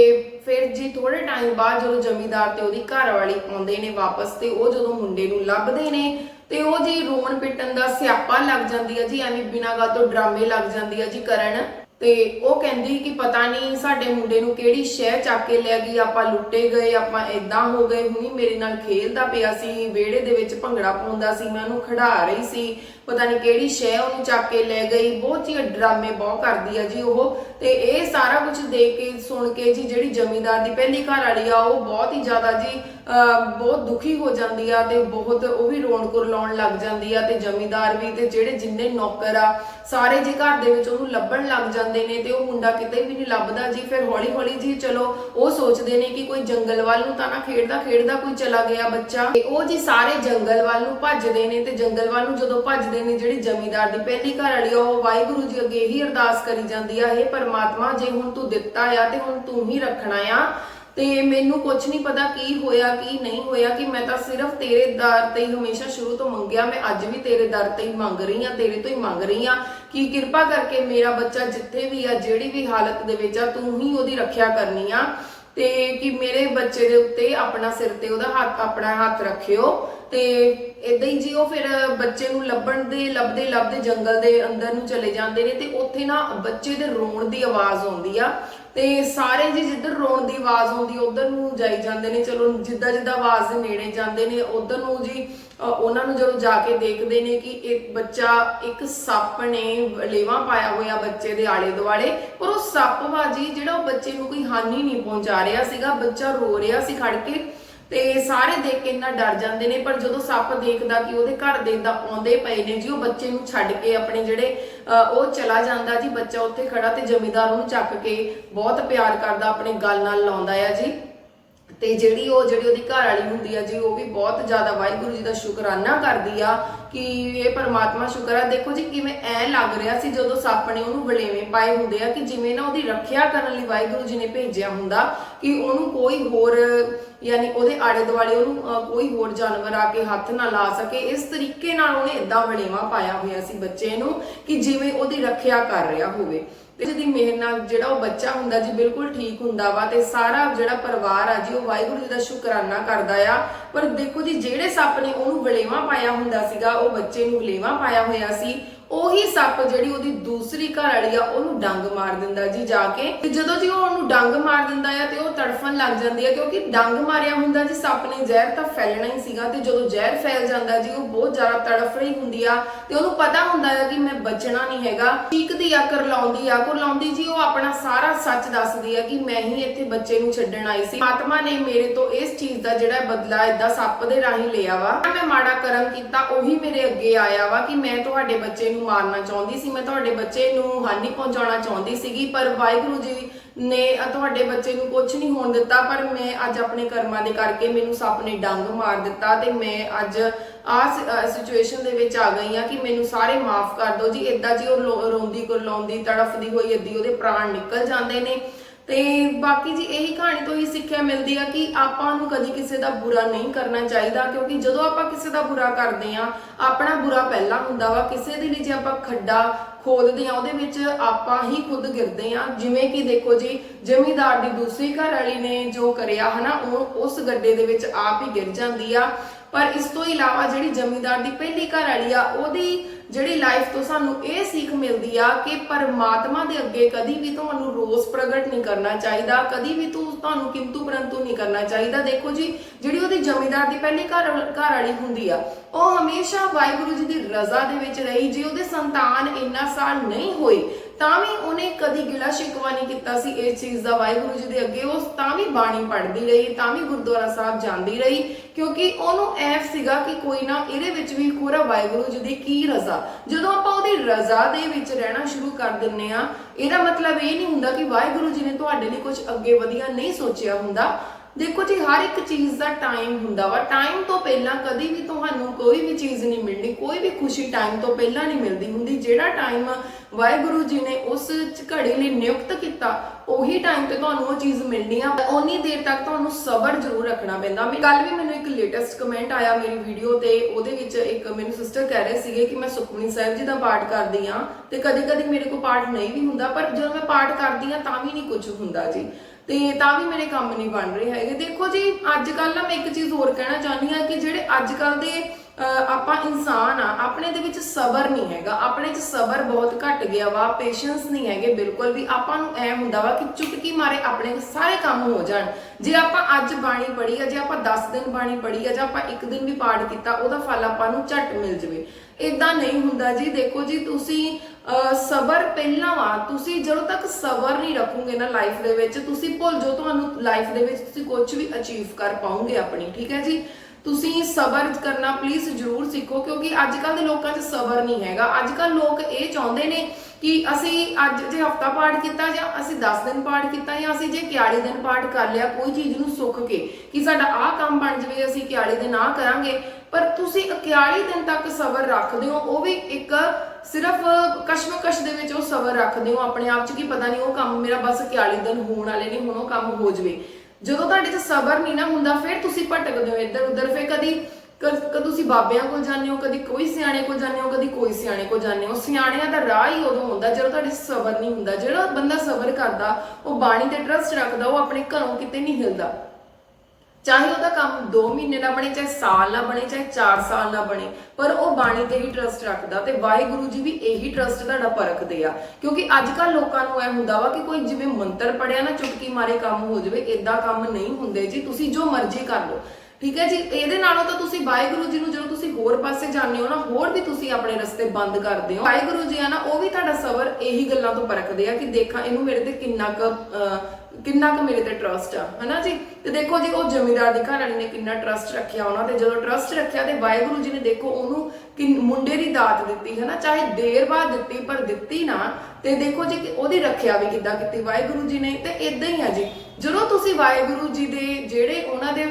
ਫਿਰ ਜੀ ਥੋੜੇ ਟਾਈਮ ਬਾਅਦ ਜਦੋਂ ਜਮੀਦਾਰ ਤੇ ਉਹਦੀ ਘਰ ਵਾਲੀ ਆਉਂਦੇ ਨੇ ਵਾਪਸ ਤੇ ਉਹ ਜਦੋਂ ਮੁੰਡੇ ਨੂੰ ਲੱਭਦੇ ਨੇ ਤੇ ਉਹ ਜੀ ਰੋਣ ਪਿੱਟਣ ਦਾ ਸਿਆਪਾ ਲੱਗ ਜਾਂਦੀ ਆ ਜੀ, ਐਵੇਂ ਬਿਨਾਂ ਗੱਲ ਤੋਂ ਡਰਾਮੇ ਲੱਗ ਜਾਂਦੀ ਆ ਜੀ ਕਰਨ। ਤੇ ਉਹ ਕਹਿੰਦੀ ਕਿ ਪਤਾ ਨਹੀਂ ਸਾਡੇ ਮੁੰਡੇ ਨੂੰ ਕਿਹੜੀ ਸ਼ਹਿ ਚੱਕ ਕੇ ਲੈ ਗਈ, ਆਪਾਂ ਲੁੱਟੇ ਗਏ, ਆਪਾਂ ਇਦਾਂ ਹੋ ਗਏ, ਹੁਣੀ ਮੇਰੇ ਨਾਲ ਖੇਲਦਾ ਪਿਆ ਸੀ, ਵਿਹੜੇ ਦੇ ਵਿੱਚ ਭੰਗੜਾ ਪਾਉਂਦਾ ਸੀ, ਮੈਂ ਉਹਨੂੰ ਖੜਾ ਰਹੀ ਸੀ, ਪਤਾ ਨਹੀਂ ਕਿਹੜੀ ਸ਼ਹਿ ਉਹਨੂੰ ਚੱਕ ਕੇ ਲੈ ਗਈ, ਬਹੁਤ ਹੀ ਡਰਾਮੇ ਬਹੁਤ ਕਰਦੀ ਆ ਜੀ ਉਹ, ਤੇ ਇਹ ਸਾਰਾ ਕੁਝ ਦੇਖ ਕੇ, ਸੁਣ ਕੇ ਜੀ ਜਿਹੜੀ ਜ਼ਮੀਂਦਾਰ ਦੀ ਪਹਿਲੀ ਘਰ ਵਾਲੀ ਆ, ਉਹ ਬਹੁਤ ਹੀ ਜ਼ਿਆਦਾ ਜੀ, ਅਹ, ਬਹੁਤ ਦੁਖੀ ਹੋ ਜਾਂਦੀ ਆ ਤੇ ਬਹੁਤ ਉਹ ਵੀ ਰੋਣ ਕੁਰਲਾਉਣ ਲੱਗ ਜਾਂਦੀ ਆ ਤੇ ਜ਼ਮੀਂਦਾਰ ਵੀ ਤੇ ਜਿਹੜੇ ਜਿੰਨੇ ਨੌਕਰ ਆ ਸਾਰੇ ਜੀ ਘਰ ਦੇ ਵਿੱਚ ਉਹਨੂੰ ਲੱਭਣ ਲੱਗ ਜਾਂਦੇ ਨੇ ਤੇ ਉਹ ਮੁੰਡਾ ਕਿਤੇ ਵੀ ਨਹੀਂ ਲੱਭਦਾ ਜੀ, ਫਿਰ ਹੌਲੀ ਹੌਲੀ ਜੀ ਚਲੋ ਉਹ ਸੋਚਦੇ ਨੇ ਕਿ ਕੋਈ ਜੰਗਲ ਵੱਲ ਨੂੰ ਤਾਂ ਨਾ ਖੇਡਦਾ ਖੇਡਦਾ ਕੋਈ ਚਲਾ ਗਿਆ ਬੱਚਾ। ਤੇ ਉਹ ਜੀ ਸਾਰੇ ਜੰਗਲ ਵੱਲ ਨੂੰ ਭੱਜਦੇ ਨੇ ਤੇ ਜੰਗਲ ਵੱਲ ਨੂੰ ਜਦੋਂ ਭੱਜਦੇ ਨੇ ਜਿਹੜੀ ਜਮੀਦਾਰ ਦੀ ਪਹਿਲੀ ਘਰ ਵਾਲੀ ਆ, ਉਹ ਵਾਹਿਗੁਰੂ ਜੀ ਅੱਗੇ ਹੀ ਅਰਦਾਸ ਕਰੀ ਜਾਂਦੀ ਆ ਇਹ ਪਰਮਾਤਮਾ, ਜੇ ਹੁਣ ਤੂੰ ਦਿੱਤਾ ਆ ਤੇ ਹੁਣ ਤੂੰ ਹੀ ਰੱਖਣਾ ਆ ਤੇ ਮੈਨੂੰ ਕੁਝ ਨਹੀਂ ਪਤਾ ਕੀ ਹੋਇਆ, ਕੀ ਨਹੀਂ ਹੋਇਆ, ਕਿ ਮੈਂ ਤਾਂ ਸਿਰਫ ਤੇਰੇ ਦਰ ਤੇ ਹੀ ਹਮੇਸ਼ਾ ਸ਼ੁਰੂ ਤੋਂ ਮੰਗਿਆ। ਮੈਂ ਅੱਜ ਵੀ ਤੇਰੇ ਦਰ ਤੇ ਹੀ ਮੰਗ ਰਹੀ ਆ ਤੇਰੇ ਤੋਂ ਹੀ ਮੰਗ ਰਹੀ ਆ ਕਿ ਕਿਰਪਾ ਕਰਕੇ ਮੇਰਾ ਬੱਚਾ ਜਿੱਥੇ ਵੀ ਆ, ਜਿਹੜੀ ਵੀ ਹਾਲਤ ਦੇ ਵਿੱਚ ਆ, ਤੂੰ ਹੀ ਉਹਦੀ ਰੱਖਿਆ ਕਰਨੀ ਆ ਤੇ ਕਿ ਮੇਰੇ ਬੱਚੇ ਦੇ ਉੱਤੇ ਆਪਣਾ ਸਿਰ ਤੇ ਉਹਦਾ ਹੱਥ, ਆਪਣਾ ਹੱਥ ਰੱਖਿਓ। ਤੇ ਇਦਾਂ ਹੀ ਜੀ ਉਹ ਫਿਰ ਬੱਚੇ ਨੂੰ ਲੱਭਣ ਦੇ, ਲੱਭਦੇ ਲੱਭਦੇ ਜੰਗਲ ਦੇ ਅੰਦਰ ਨੂੰ ਚਲੇ ਜਾਂਦੇ ਨੇ ਤੇ ਉੱਥੇ ਨਾ ਬੱਚੇ ਦੇ ਰੋਣ ਦੀ ਆਵਾਜ਼ ਆਉਂਦੀ ਆ ਤੇ ਸਾਰੇ ਜੀ ਜਿੱਧਰ ਰੋਣ ਦੀ ਆਵਾਜ਼ ਆਉਂਦੀ, ਉਧਰ ਨੂੰ ਜਾਈ ਜਾਂਦੇ ਨੇ, ਚਲੋ ਜਿੱਦਾਂ ਜਿੱਦਾਂ ਆਵਾਜ਼ ਦੇ ਨੇੜੇ ਜਾਂਦੇ ਨੇ, ਉਧਰ ਨੂੰ ਜੀ ਉਹਨਾਂ ਨੂੰ ਜਦੋਂ ਜਾ ਕੇ ਦੇਖਦੇ ਨੇ ਕਿ ਇੱਕ ਬੱਚਾ ਇੱਕ ਸੱਪ ਨੇ ਲੇਵਾ ਪਾਇਆ ਹੋਇਆ ਬੱਚੇ ਦੇ ਆਲੇ ਦੁਆਲੇ ਪਰ ਉਹ ਸੱਪ ਬਾਜੀ ਜਿਹੜਾ ਉਹ ਬੱਚੇ ਨੂੰ ਕੋਈ ਹਾਨੀ ਨਹੀਂ ਪਹੁੰਚਾ ਰਿਹਾ ਸੀਗਾ, ਬੱਚਾ ਰੋ ਰਿਹਾ ਸੀ ਖੜ ਕੇ ਤੇ ਸਾਰੇ ਦੇਖ ਕੇ ਇੰਨਾ ਡਰ ਜਾਂਦੇ ਨੇ ਪਰ ਜਦੋਂ ਸੱਪ ਦੇਖਦਾ ਕਿ ਉਹਦੇ ਘਰ ਦੇ ਦਾ ਆਉਂਦੇ ਪਏ ਨੇ ਜੀ ਉਹ ਬੱਚੇ ਨੂੰ ਛੱਡ ਕੇ ਆਪਣੇ ਜਿਹੜੇ ਅ, ਉਹ ਚਲਾ ਜਾਂਦਾ ਜੀ ਬੱਚਾ ਉੱਥੇ ਖੜਾ ਤੇ ਜਮੀਦਾਰ ਉਹਨੂੰ ਚੱਕ ਕੇ ਬਹੁਤ ਪਿਆਰ ਕਰਦਾ ਆਪਣੇ ਗੱਲ ਨਾਲ ਲਾਉਂਦਾ ਆ ਜੀ। ਤੇ ਜਿਹੜੀ ਉਹ ਜਿਹੜੀ ਉਹਦੀ ਘਰ ਵਾਲੀ ਹੁੰਦੀ ਆ ਜੀ, ਉਹ ਵੀ ਬਹੁਤ ਜ਼ਿਆਦਾ ਵਾਹਿਗੁਰੂ ਜੀ ਦਾ ਸ਼ੁਕਰਾਨਾ ਕਰਦੀ ਆ ਕਿ ਇਹ ਪਰਮਾਤਮਾ ਸ਼ੁਕਰ ਆ। ਦੇਖੋ ਜੀ ਕਿਵੇਂ ਐ ਲੱਗ ਰਿਹਾ ਸੀ ਜਦੋਂ ਸੱਪ ਨੇ ਉਹਨੂੰ ਵਲੇਵੇਂ ਪਾਏ ਹੁੰਦੇ ਆ ਕਿ ਜਿਵੇਂ ਨਾ ਉਹਦੀ ਰੱਖਿਆ ਕਰਨ ਲਈ ਵਾਹਿਗੁਰੂ ਜੀ ਨੇ ਭੇਜਿਆ ਹੁੰਦਾ ਕਿ ਉਹਨੂੰ ਕੋਈ ਹੋਰ, ਯਾਨੀ ਉਹਦੇ ਆਲੇ ਦੁਆਲੇ ਉਹਨੂੰ ਕੋਈ ਹੋਰ ਜਾਨਵਰ ਆ ਕੇ ਹੱਥ ਨਾ ਲਾ ਸਕੇ। ਇਸ ਤਰੀਕੇ ਨਾਲ ਉਹਨੇ ਇਦਾਂ ਵਲੇਵਾ ਪਾਇਆ ਹੋਇਆ ਸੀ ਬੱਚੇ ਨੂੰ ਕਿ ਜਿਵੇਂ ਉਹਦੀ ਰੱਖਿਆ ਕਰ ਰਿਹਾ ਹੋਵੇ। ਤੇ ਜਿਹਦੀ ਮਿਹਰ ਨਾਲ ਜਿਹੜਾ ਉਹ ਬੱਚਾ ਹੁੰਦਾ ਜੀ, ਬਿਲਕੁਲ ਠੀਕ ਹੁੰਦਾ ਵਾ ਤੇ ਸਾਰਾ ਜਿਹੜਾ ਪਰਿਵਾਰ ਆ ਜੀ, ਉਹ ਵਾਹਿਗੁਰੂ ਜੀ ਦਾ ਸ਼ੁਕਰਾਨਾ ਕਰਦਾ ਆ। ਪਰ ਦੇਖੋ ਜੀ, ਜਿਹੜੇ ਸੱਪ ਨੇ ਉਹਨੂੰ ਵਲੇਵਾ ਪਾਇਆ ਹੁੰਦਾ ਸੀਗਾ, ਉਹ ਬੱਚੇ ਨੂੰ ਵਲੇਵਾ ਪਾਇਆ ਹੋਇਆ ਸੀ ਉਹੀ ਸੱਪ ਜਿਹੜੀ ਉਹਦੀ ਦੂਸਰੀ ਘਰ ਵਾਲੀ ਆ, ਉਹਨੂੰ ਡੰਗ ਮਾਰ ਦਿੰਦਾ ਜੀ ਜਾ ਕੇ। ਤੇ ਜਦੋਂ ਜੀ ਉਹ ਉਹਨੂੰ ਡੰਗ ਮਾਰ ਦਿੰਦਾ ਆ ਤੇ ਉਹ ਤੜਫਣ ਲੱਗ ਜਾਂਦੀ ਆ, ਕਿਉਂਕਿ ਡੰਗ ਮਾਰਿਆ ਹੁੰਦਾ ਜੀ, ਸੱਪ ਨੇ ਜ਼ਹਿਰ ਤਾਂ ਫੈਲਣਾ ਹੀ ਸੀਗਾ ਤੇ ਜਦੋਂ ਜ਼ਹਿਰ ਫੈਲ ਜਾਂਦਾ ਜੀ, ਉਹ ਬਹੁਤ ਜ਼ਿਆਦਾ ਤੜਫ ਰਹੀ ਹੁੰਦੀ ਆ। ਤੇ ਉਹਨੂੰ ਪਤਾ ਹੁੰਦਾ ਆ ਕਿ ਮੈਂ ਬਚਣਾ ਨਹੀਂ ਹੈਗਾ। ਚੀਕਦੀ ਆ ਕਰਲਾਉਂਦੀ ਆ ਕਰਲਾਉਂਦੀ ਜੀ, ਉਹ ਆਪਣਾ ਸਾਰਾ ਸੱਚ ਦੱਸਦੀ ਆ ਕਿ ਮੈਂ ਹੀ ਇੱਥੇ ਬੱਚੇ ਨੂੰ ਛੱਡਣ ਆਈ ਸੀ। ਆਤਮਾ ਨੇ ਮੇਰੇ ਤੋਂ ਇਸ ਚੀਜ਼ ਦਾ ਜਿਹੜਾ ਬਦਲਾ ਇਦਾਂ ਸੱਪ ਦੇ ਰਾਹੀਂ ਲਿਆ ਵਾ। ਮੈਂ ਮਾੜਾ ਕਰਮ ਕੀਤਾ, ਉਹੀ ਮੇਰੇ ਅੱਗੇ ਆਇਆ ਵਾ ਕਿ ਮੈਂ ਤੁਹਾਡੇ ਬੱਚੇ ਨੂੰ ਮਾਰਨਾ ਚਾਹੁੰਦੀ ਸੀ। ਮੈਂ ਤੁਹਾਡੇ ਬੱਚੇ ਨੂੰ ਹਾਨੀ ਪਹੁੰਚਾਉਣਾ ਚਾਹੁੰਦੀ ਸੀਗੀ, ਪਰ ਵਾਹਿਗੁਰੂ ਜੀ ਨੇ ਤੁਹਾਡੇ ਬੱਚੇ ਨੂੰ ਕੁਝ ਨਹੀਂ ਹੋਣ ਦਿੱਤਾ, ਪਰ ਮੈਂ ਅੱਜ ਆਪਣੇ ਕਰਮਾਂ ਦੇ ਕਰਕੇ ਮੈਨੂੰ ਸੱਪ ਨੇ ਡੰਗ ਮਾਰ ਦਿੱਤਾ ਤੇ ਮੈਂ ਅੱਜ ਆ ਸਿਚੁਏਸ਼ਨ ਦੇ ਵਿੱਚ ਆ ਗਈ ਆ ਕਿ ਮੈਨੂੰ ਸਾਰੇ ਮਾਫ ਕਰ ਦਿਓ ਜੀ। ਇਦਾਂ ਜੀ ਉਹ ਰੋਂਦੀ ਕੁਰਲਾਉਂਦੀ ਤੜਫਦੀ ਹੋਈ, ਏਦੀ ਉਹਦੇ ਪ੍ਰਾਣ ਨਿਕਲ ਜਾਂਦੇ ਨੇ। ਤੇ ਬਾਕੀ ਜੀ ਇਹੀ ਕਹਾਣੀ ਤੋਂ ਹੀ ਸਿੱਖਿਆ ਮਿਲਦੀ ਆ ਕਿ ਆਪਾਂ ਨੂੰ ਕਦੀ ਕਿਸੇ ਦਾ ਬੁਰਾ ਨਹੀਂ ਕਰਨਾ ਚਾਹੀਦਾ, ਕਿਉਂਕਿ ਜਦੋਂ ਆਪਾਂ ਕਿਸੇ ਦਾ ਬੁਰਾ ਕਰਦੇ ਆ, ਆਪਣਾ ਬੁਰਾ ਪਹਿਲਾਂ ਹੁੰਦਾ ਵਾ, ਕਿਸੇ ਦੇ ਲਈ ਜੇ ਆਪਾਂ ਖੱਡਾ ਖੋਦਦੇ ਆ, ਉਹਦੇ ਵਿੱਚ ਆਪਾਂ ਹੀ ਖੁਦ ਗਿਰਦੇ ਆ। ਜਿਵੇਂ ਕਿ ਦੇਖੋ ਜੀ, ਜ਼ਮੀਂਦਾਰ ਦੀ ਦੂਸਰੀ ਘਰ ਵਾਲੀ ਨੇ ਜੋ ਕਰਿਆ ਹਨਾ, ਉਹ ਉਸ ਗੱਡੇ ਦੇ ਵਿੱਚ ਆਪ ਹੀ ਗਿਰ ਜਾਂਦੀ ਆ। ਪਰ ਇਸ ਤੋਂ ਇਲਾਵਾ ਜਿਹੜੀ ਜ਼ਮੀਂਦਾਰ ਦੀ ਪਹਿਲੀ ਘਰ ਵਾਲੀ ਆ, ਉਹਦੀ ਜਿਹੜੀ ਲਾਈਫ ਤੋਂ ਸਾਨੂੰ ਇਹ ਸਿੱਖ ਮਿਲਦੀ ਆ ਕਿ ਪਰਮਾਤਮਾ ਦੇ ਅੱਗੇ ਕਦੀ ਵੀ ਤੁਹਾਨੂੰ ਰੋਸ ਪ੍ਰਗਟ ਨਹੀਂ ਕਰਨਾ ਚਾਹੀਦਾ, ਕਦੀ ਵੀ ਤੂੰ ਤੁਹਾਨੂੰ ਕਿੰਤੂ ਪਰੰਤੂ ਨਹੀਂ ਕਰਨਾ ਚਾਹੀਦਾ। ਦੇਖੋ ਜੀ, ਜਿਹੜੀ ਉਹਦੀ ਜ਼ਮੀਂਦਾਰ ਦੀ ਪਹਿਲੀ ਘਰ ਘਰ ਵਾਲੀ ਹੁੰਦੀ ਆ, ਉਹ ਹਮੇਸ਼ਾ ਵਾਹਿਗੁਰੂ ਜੀ ਦੀ ਰਜ਼ਾ ਦੇ ਵਿੱਚ ਰਹੀ। ਜੇ ਉਹਦੇ ਸੰਤਾਨ ਇੰਨਾ ਸਾਲ ਨਹੀਂ ਹੋਏ ਤਾਂ ਵੀ ਉਹਨੇ ਕਦੀ ਗਿਲਾ ਸ਼ਿਕਵਾ ਨਹੀਂ ਕੀਤਾ ਸੀ ਇਸ ਚੀਜ਼ ਦਾ ਵਾਹਿਗੁਰੂ ਜੀ ਦੇ ਅੱਗੇ। ਉਹ ਤਾਂ ਵੀ ਬਾਣੀ ਪੜ੍ਹਦੀ ਰਹੀ, ਤਾਂ ਵੀ ਗੁਰਦੁਆਰਾ ਸਾਹਿਬ ਜਾਂਦੀ ਰਹੀ, ਕਿਉਂਕਿ ਉਹਨੂੰ ਐਫ ਸੀਗਾ ਕਿ ਕੋਈ ਨਾ ਇਹਦੇ ਵਿੱਚ ਵੀ ਕੋਰਾ ਵਾਹਿਗੁਰੂ ਜੀ ਦੀ ਕੀ ਰਜ਼ਾ। ਜਦੋਂ ਆਪਾਂ ਉਹਦੀ ਰਜ਼ਾ ਦੇ ਵਿੱਚ ਰਹਿਣਾ ਸ਼ੁਰੂ ਕਰ ਦਿੰਨੇ ਆ ਇਹਦਾ ਮਤਲਬ ਇਹ ਨਹੀਂ ਹੁੰਦਾ ਕਿ ਵਾਹਿਗੁਰੂ ਜੀ ਨੇ ਤੁਹਾਡੇ ਲਈ ਕੁਝ ਅੱਗੇ ਵਧੀਆ ਨਹੀਂ ਸੋਚਿਆ ਹੁੰਦਾ। ਦੇਖੋ ਜੀ, ਹਰ ਇੱਕ ਚੀਜ਼ ਦਾ ਟਾਈਮ ਹੁੰਦਾ ਵਾ। ਟਾਈਮ ਤੋਂ ਪਹਿਲਾਂ ਕਦੀ ਵੀ ਤੁਹਾਨੂੰ ਕੋਈ ਵੀ ਚੀਜ਼ ਨਹੀਂ ਮਿਲਣੀ, ਕੋਈ ਵੀ ਖੁਸ਼ੀ ਟਾਈਮ ਤੋਂ ਪਹਿਲਾਂ ਨਹੀਂ ਮਿਲਦੀ ਹੁੰਦੀ। ਜਿਹੜਾ ਟਾਈਮ ਵਾਹਿਗੁਰੂ ਜੀ ਨੇ ਉਸ ਘੜੀ ਲਈ ਨਿਯੁਕਤ ਕੀਤਾ, ਉਹੀ ਟਾਈਮ ਤੇ ਤੁਹਾਨੂੰ ਉਹ ਚੀਜ਼ ਮਿਲਣੀ ਆ। ਉਨੀ ਦੇਰ ਤੱਕ ਤੁਹਾਨੂੰ ਸਬਰ ਜ਼ਰੂਰ ਰੱਖਣਾ ਪੈਂਦਾ। ਮੈਂ ਕੱਲ ਵੀ ਮੈਨੂੰ ਇੱਕ ਲੇਟੈਸਟ ਕਮੈਂਟ ਆਇਆ ਮੇਰੀ ਵੀਡੀਓ ਤੇ, ਉਹਦੇ ਵਿੱਚ ਇੱਕ ਮੈਨੂੰ ਸਿਸਟਰ ਕਹਿ ਰਹੇ ਸੀਗੇ ਕਿ ਮੈਂ ਸੁਖਮਨੀ ਸਾਹਿਬ ਜੀ ਦਾ ਪਾਠ ਕਰਦੀ ਆ ਤੇ ਕਦੇ ਕਦੇ ਮੇਰੇ ਕੋਲ ਪਾਠ ਨਹੀਂ ਵੀ ਹੁੰਦਾ, ਪਰ ਜਦੋਂ ਮੈਂ ਪਾਠ ਕਰਦੀ ਆ ਤਾਂ ਵੀ ਨਹੀਂ ਕੁਝ ਹੁੰਦਾ ਜੀ। ਤੇ ਤਾਂ ਵੀ ਮੇਰੇ ਕੰਮ ਨਹੀਂ ਬਣ ਰਹੇ ਹੈਗੇ। ਦੇਖੋ ਜੀ, ਅੱਜ ਕੱਲ ਨਾ ਮੈਂ ਇੱਕ ਚੀਜ਼ ਹੋਰ ਕਹਿਣਾ ਚਾਹੁੰਦੀ ਆ ਕਿ ਜਿਹੜੇ ਅੱਜ ਕੱਲ ਦੇ ਆਪਾਂ ਇਨਸਾਨ ਆ ਆਪਣੇ ਦੇ ਵਿੱਚ ਸਬਰ ਨਹੀਂ ਹੈਗਾ। ਆਪਣੇ 'ਚ ਸਬਰ ਬਹੁਤ ਘਟ ਗਿਆ ਵਾ ਪੇਸ਼ੈਂਸ ਨਹੀਂ ਹੈਗੇ ਬਿਲਕੁਲ ਵੀ। ਆਪਾਂ ਨੂੰ ਐ ਹੁੰਦਾ ਵਾ ਕਿ ਚੁਟਕੀ ਮਾਰੇ ਆਪਣੇ ਸਾਰੇ ਕੰਮ ਹੋ ਜਾਣ। ਜੇ ਆਪਾਂ ਅੱਜ ਬਾਣੀ ਪੜ੍ਹੀ ਆ ਜੇ ਆਪਾਂ 10 ਦਿਨ ਬਾਣੀ ਪੜ੍ਹੀ ਆ ਜਾਂ ਆਪਾਂ ਇੱਕ ਦਿਨ ਵੀ ਪਾਠ ਕੀਤਾ ਉਹਦਾ ਫਲ ਆਪਾਂ ਨੂੰ ਝਟ ਮਿਲ ਜਵੇ। ਇਦਾਂ ਨਹੀਂ ਹੁੰਦਾ ਜੀ। ਦੇਖੋ ਜੀ ਤੁਸੀਂ ਅਹ, ਸਬਰ ਪਹਿਲਾਂ ਵਾ। ਤੁਸੀਂ ਜਦੋਂ ਤੱਕ ਸਬਰ ਨਹੀਂ ਰੱਖੋਗੇ ਨਾ ਲਾਈਫ ਦੇ ਵਿੱਚ ਤੁਸੀਂ ਭੁੱਲ ਜੋ ਤੁਹਾਨੂੰ ਲਾਈਫ ਦੇ ਵਿੱਚ ਤੁਸੀਂ ਕੁਝ ਵੀ ਅਚੀਵ ਕਰ ਪਾਓਗੇ ਆਪਣੀ ਠੀਕ ਹੈ ਜੀ? ਤੁਸੀਂ ਸਬਰ ਕਰਨਾ ਪਲੀਜ਼ ਜ਼ਰੂਰ ਸਿੱਖੋ, ਕਿਉਂਕਿ ਅੱਜ ਕੱਲ ਦੇ ਲੋਕਾਂ 'ਚ ਸਬਰ ਨਹੀਂ ਹੈਗਾ। ਅੱਜ ਕੱਲ ਲੋਕ ਇਹ ਚਾਹੁੰਦੇ ਨੇ ਕਿ ਅਸੀਂ ਅੱਜ ਜੇ ਹਫਤਾ ਪਾਠ ਕੀਤਾ ਜਾਂ ਅਸੀਂ 10 ਦਿਨ ਪਾਠ ਕੀਤਾ ਜਾਂ ਅਸੀਂ ਜੇ 41 ਦਿਨ ਪਾਠ ਕਰ ਲਿਆ, ਕੋਈ ਚੀਜ਼ ਨੂੰ ਸੁੱਖ ਕੇ ਕਿ ਸਾਡਾ ਆਹ ਕੰਮ ਬਣ ਜਵੇ, ਅਸੀਂ 41 ਦਿਨ ਆ ਕਰਾਂਗੇ। ਪਰ ਤੁਸੀਂ 41 ਦਿਨ ਤੱਕ ਸਬਰ ਰੱਖਦੇ ਹੋ, ਉਹ ਵੀ ਇੱਕ ਸਿਰਫ ਕਸ਼ਮਕਸ਼ ਦੇ ਵਿੱਚ ਉਹ ਸਬਰ ਰੱਖਦੇ ਹੋ ਆਪਣੇ ਆਪ 'ਚ ਕੀ ਪਤਾ ਨਹੀਂ ਉਹ ਕੰਮ ਮੇਰਾ ਬਸ 41 ਦਿਨ ਹੋਣ ਵਾਲੇ ਨਹੀਂ ਹੁਣ ਉਹ ਕੰਮ ਹੋ ਜਵੇ। ਜਦੋਂ ਤੁਹਾਡੇ 'ਚ ਸਬਰ ਨਹੀਂ ਨਾ ਹੁੰਦਾ, ਫਿਰ ਤੁਸੀਂ ਭਟਕਦੇ ਹੋ ਇੱਧਰ ਉੱਧਰ, ਫਿਰ ਕਦੀ ਕਦ ਤੁਸੀਂ ਬਾਬਿਆਂ ਕੋਲ ਜਾਂਦੇ ਹੋ, ਕਦੀ ਕੋਈ ਸਿਆਣੇ ਕੋਲ ਜਾਂਦੇ ਹੋ, ਕਦੀ ਕੋਈ ਸਿਆਣੇ ਕੋਲ ਜਾਂਦੇ ਹੋ, ਸਿਆਣਿਆਂ ਦਾ ਰਾਹ ਹੀ ਉਦੋਂ ਹੁੰਦਾ ਜਦੋਂ ਤੁਹਾਡੇ ਸਬਰ ਨਹੀਂ ਹੁੰਦਾ, ਜਿਹੜਾ ਬੰਦਾ ਸਬਰ ਕਰਦਾ, ਉਹ ਬਾਣੀ ਤੇ ਟਰਸਟ ਰੱਖਦਾ, ਉਹ ਆਪਣੇ ਘਰੋਂ ਕਿਤੇ ਨਹੀਂ ਹਿਲਦਾ। ਚਾਹੇ ਉਹਦਾ ਕੰਮ 2 ਮਹੀਨੇ ਦਾ ਬਣੇ, ਚਾਹੇ ਸਾਲ ਨਾ ਬਣੇ, ਚਾਹੇ 4 ਸਾਲ ਨਾ ਬਣੇ, ਪਰ ਉਹ ਬਾਣੀ ਤੇ ਹੀ ਟਰਸਟ ਰੱਖਦਾ ਤੇ ਵਾਹਿਗੁਰੂ ਜੀ ਵੀ ਇਹੀ ਟਰਸਟ ਤੁਹਾਡਾ ਪਰਖਦੇ ਆ। ਕਿਉਂਕਿ ਅੱਜ ਕੱਲ ਲੋਕਾਂ ਨੂੰ ਐ ਹੁੰਦਾ ਵਾ ਕਿ ਕੋਈ ਜਿਵੇਂ ਮੰਤਰ ਪੜਿਆ ਨਾ, ਚੁਟਕੀ ਮਾਰੇ ਕੰਮ ਹੋ ਜਾਵੇ ਇਦਾਂ ਕੰਮ ਨਹੀਂ ਹੁੰਦੇ ਜੀ, ਤੁਸੀਂ ਜੋ ਮਰਜ਼ੀ ਕਰ ਲਓ। ਠੀਕ ਹੈ ਜੀ? ਇਹਦੇ ਨਾਲੋਂ ਤਾਂ ਤੁਸੀਂ ਵਾਹਿਗੁਰੂ ਜੀ ਨੂੰ ਜਦੋਂ ਤੁਸੀਂ ਹੋਰ ਪਾਸੇ ਜਾਂਦੇ ਹੋ ਨਾ, ਹੋਰ ਵੀ ਤੁਸੀਂ ਆਪਣੇ ਰਸਤੇ ਬੰਦ ਕਰਦੇ ਹੋ। ਵਾਹਿਗੁਰੂ ਜੀ ਆ ਨਾ, ਉਹ ਵੀ ਤੁਹਾਡਾ ਸਬਰ ਇਹੀ ਗੱਲਾਂ ਤੋਂ ਪਰਖਦੇ ਆ ਕਿ ਦੇਖਾਂ ਇਹਨੂੰ ਮੇਰੇ ਤੇ ਕਿੰਨਾ ਕੁ ਕਿੰਨਾ ਕੁ ਮੇਰੇ ਤੇ ਟਰਸਟ ਆ, ਹਨਾ ਜੀ? ਤੇ ਦੇਖੋ ਜੀ, ਉਹ ਜ਼ਮੀਂਦਾਰ ਦੀ ਘਰ ਵਾਲੀ ਨੇ ਕਿੰਨਾ ਟਰਸਟ ਰੱਖਿਆ ਉਹਨਾਂ ਤੇ। ਜਦੋਂ ਟਰਸਟ ਰੱਖਿਆ ਤੇ ਵਾਹਿਗੁਰੂ ਜੀ ਨੇ ਦੇਖੋ ਉਹਨੂੰ ਕਿ ਮੁੰਡੇ ਦੀ ਦਾਤ ਦਿੱਤੀ, ਹਨਾ? ਚਾਹੇ ਦੇਰ ਬਾਅਦ ਦਿੱਤੀ, ਪਰ ਦਿੱਤੀ ਨਾ। ਤੇ ਦੇਖੋ ਜੀ ਕਿ ਉਹਦੀ ਰੱਖਿਆ ਵੀ ਕਿੱਦਾਂ ਕੀਤੀ ਵਾਹਿਗੁਰੂ ਜੀ ਨੇ, ਤੇ ਇਦਾਂ ਹੀ ਆ ਜੀ। ਜਦੋਂ ਤੁਸੀਂ ਵਾਹਿਗੁਰੂ ਜੀ ਦੇ ਜਿਹੜੇ ਉਹਨਾਂ ਦੇ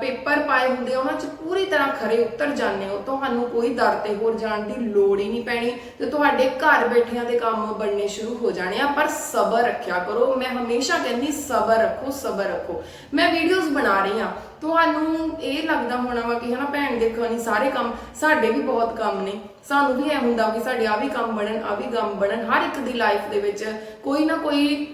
ਪੇਪਰ ਪਾਏ ਹੁੰਦੇ ਆ, ਉਹਨਾਂ 'ਚ ਪੂਰੀ ਤਰ੍ਹਾਂ ਖਰੇ ਉਤਰ ਜਾਂਦੇ ਹੋ। ਤੁਹਾਨੂੰ ਕੋਈ ਦਰ ਤੇ ਹੋਰ ਜਾਣ ਦੀ ਲੋੜ ਹੀ ਨਹੀਂ ਪੈਣੀ ਤੇ ਤੁਹਾਡੇ ਘਰ ਬੈਠਿਆਂ ਦੇ ਕੰਮ ਬਣਨੇ ਸ਼ੁਰੂ ਹੋ ਜਾਣੇ ਆ। ਪਰ ਸਬਰ ਰੱਖਿਆ ਕਰੋ। ਮੈਂ ਹਮੇਸ਼ਾ ਕਹਿੰਦੀ ਸਬਰ ਰੱਖੋ ਸਬਰ ਰੱਖੋ। ਮੈਂ ਵੀਡੀਓਜ਼ ਬਣਾ ਰਹੀ ਹਾਂ। ਤੁਹਾਨੂੰ ਇਹ ਲੱਗਦਾ ਹੋਣਾ ਵਾ ਕਿ ਹਨਾ ਭੈਣ ਦੇਖੋ ਨਹੀਂ ਸਾਰੇ ਕੰਮ ਸਾਡੇ ਵੀ ਬਹੁਤ ਕੰਮ ਨੇ। ਸਾਨੂੰ ਵੀ ਐ ਹੁੰਦਾ ਕਿ ਸਾਡੇ ਆ ਵੀ ਕੰਮ ਬਣਨ, ਆ ਵੀ ਕੰਮ ਬਣਨ, ਹਰ ਇੱਕ ਦੀ ਲਾਈਫ ਦੇ ਵਿੱਚ ਕੋਈ ਨਾ ਕੋਈ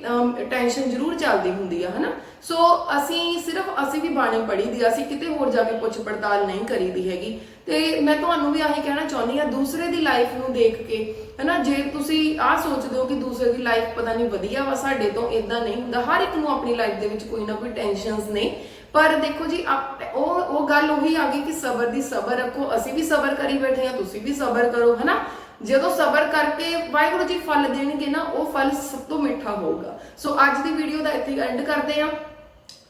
ਟੈਨਸ਼ਨ ਜ਼ਰੂਰ ਚੱਲਦੀ ਹੁੰਦੀ ਆ, ਹਨਾ? ਸੋ ਅਸੀਂ ਸਿਰਫ ਅਸੀਂ ਵੀ ਬਾਣੀ ਪੜ੍ਹੀ ਦੀ ਅਸੀਂ ਕਿਤੇ ਹੋਰ ਜਾ ਕੇ ਪੁੱਛ ਪੜਤਾਲ ਨਹੀਂ ਕਰੀਦੀ ਹੈਗੀ। ਤੇ ਮੈਂ ਤੁਹਾਨੂੰ ਵੀ ਆਹੀ ਕਹਿਣਾ ਚਾਹੁੰਦੀ ਆ, ਦੂਸਰੇ ਦੀ ਲਾਈਫ ਨੂੰ ਦੇਖ ਕੇ, ਹਨਾ, ਜੇ ਤੁਸੀਂ ਆਹ ਸੋਚਦੇ ਹੋ ਕਿ ਦੂਸਰੇ ਦੀ ਲਾਈਫ ਪਤਾ ਨਹੀਂ ਵਧੀਆ ਵਾ ਸਾਡੇ ਤੋਂ ਇਦਾਂ ਨਹੀਂ ਹੁੰਦਾ। ਹਰ ਇੱਕ ਨੂੰ ਆਪਣੀ ਲਾਈਫ ਦੇ ਵਿੱਚ ਕੋਈ ਨਾ ਕੋਈ ਟੈਨਸ਼ਨਸ ਨੇ। ਪਰ ਦੇਖੋ ਜੀ ਉਹ ਉਹ ਗੱਲ ਉਹੀ ਆ ਗਈ ਕਿ ਸਬਰ ਦੀ ਸਬਰ ਰੱਖੋ। ਅਸੀਂ ਵੀ ਸਬਰ ਕਰੀ ਬੈਠੇ ਆ ਤੁਸੀਂ ਵੀ ਸਬਰ ਕਰੋ, ਹਨਾ? ਜਦੋਂ ਸਬਰ ਕਰਕੇ ਵਾਹਿਗੁਰੂ ਜੀ ਫਲ ਦੇਣਗੇ ਨਾ, ਉਹ ਫਲ ਸਭ ਤੋਂ ਮਿੱਠਾ ਹੋਊਗਾ। ਸੋ ਅੱਜ ਦੀ ਵੀਡੀਓ ਦਾ ਇੱਥੇ ਐਂਡ ਕਰਦੇ ਆ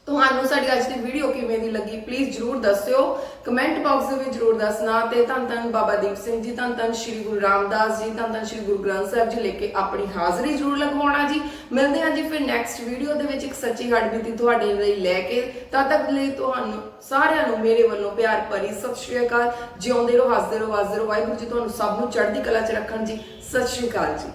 ਤੁਹਾਨੂੰ ਸਾਡੀ ਅੱਜ ਦੀ ਵੀਡੀਓ ਕਿਵੇਂ ਦੀ ਲੱਗੀ ਪਲੀਜ਼ ਜਰੂਰ ਦੱਸਿਓ। ਕਮੈਂਟ ਬਾਕਸ ਦੇ ਵਿੱਚ ਜਰੂਰ ਦੱਸਣਾ ਤੇ ਧੰਨ ਧੰਨ ਬਾਬਾ ਦੀਪ ਸਿੰਘ ਜੀ, ਧੰਨ ਧੰਨ ਸ਼੍ਰੀ ਗੁਰੂ ਰਾਮਦਾਸ ਜੀ, ਧੰਨ ਧੰਨ ਸ਼੍ਰੀ ਗੁਰੂ ਗ੍ਰੰਥ ਸਾਹਿਬ ਜੀ ਲੈ ਕੇ ਆਪਣੀ ਹਾਜ਼ਰੀ ਜਰੂਰ ਲਗਵਾਉਣਾ ਜੀ। ਮਿਲਦੇ ਹਾਂ ਜੀ ਫਿਰ ਨੈਕਸਟ ਵੀਡੀਓ ਦੇ ਵਿੱਚ ਇੱਕ ਸੱਚੀ ਹੱਡਬੀਤੀ ਤੁਹਾਡੇ ਲਈ ਲੈ ਕੇ। ਤਦ ਤੱਕ ਲਈ ਤੁਹਾਨੂੰ ਸਾਰਿਆਂ ਨੂੰ ਮੇਰੇ ਵੱਲੋਂ ਪਿਆਰ ਭਰੀ ਸਤਿ ਸ਼੍ਰੀ ਅਕਾਲ। ਜਿਉਂਦੇ ਰਹੋ, ਹੱਸਦੇ ਰਹੋ, ਵਸਦੇ ਰਹੋ। ਵਾਹਿਗੁਰੂ ਜੀ, ਤੁਹਾਨੂੰ ਸਭ ਨੂੰ ਚੜ੍ਹਦੀ ਕਲਾ 'ਚ ਰੱਖਣ ਜੀ। ਸਤਿ ਸ਼੍ਰੀ ਅਕਾਲ ਜੀ।